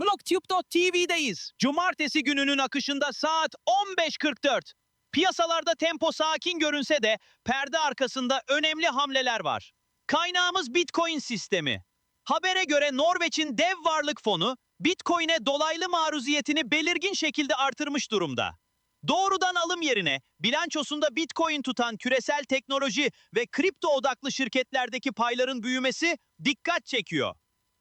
Blocktube.tv'deyiz. Cumartesi gününün akışında saat 15.44. Piyasalarda tempo sakin görünse de perde arkasında önemli hamleler var. Kaynağımız Bitcoin sistemi. Habere göre Norveç'in dev varlık fonu Bitcoin'e dolaylı maruziyetini belirgin şekilde artırmış durumda. Doğrudan alım yerine bilançosunda Bitcoin tutan küresel teknoloji ve kripto odaklı şirketlerdeki payların büyümesi dikkat çekiyor.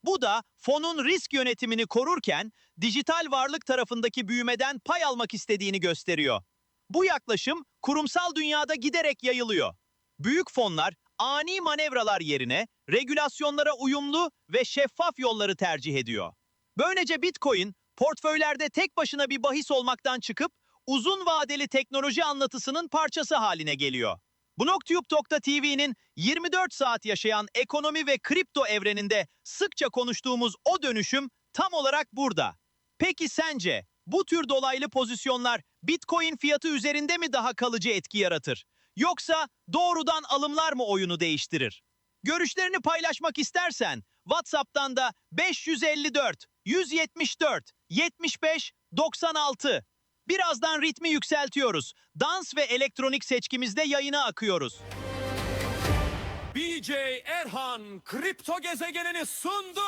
Bu da fonun risk yönetimini korurken dijital varlık tarafındaki büyümeden pay almak istediğini gösteriyor. Bu yaklaşım kurumsal dünyada giderek yayılıyor. Büyük fonlar ani manevralar yerine regülasyonlara uyumlu ve şeffaf yolları tercih ediyor. Böylece Bitcoin portföylerde tek başına bir bahis olmaktan çıkıp uzun vadeli teknoloji anlatısının parçası haline geliyor. Blocktube.tv'nin 24 saat yaşayan ekonomi ve kripto evreninde sıkça konuştuğumuz o dönüşüm tam olarak burada. Peki sence bu tür dolaylı pozisyonlar Bitcoin fiyatı üzerinde mi daha kalıcı etki yaratır? Yoksa doğrudan alımlar mı oyunu değiştirir? Görüşlerini paylaşmak istersen WhatsApp'tan da 554 174 75 96 Birazdan ritmi yükseltiyoruz. Dans ve elektronik seçkimizde yayına akıyoruz. BJ Erhan kripto gezegenini sundu.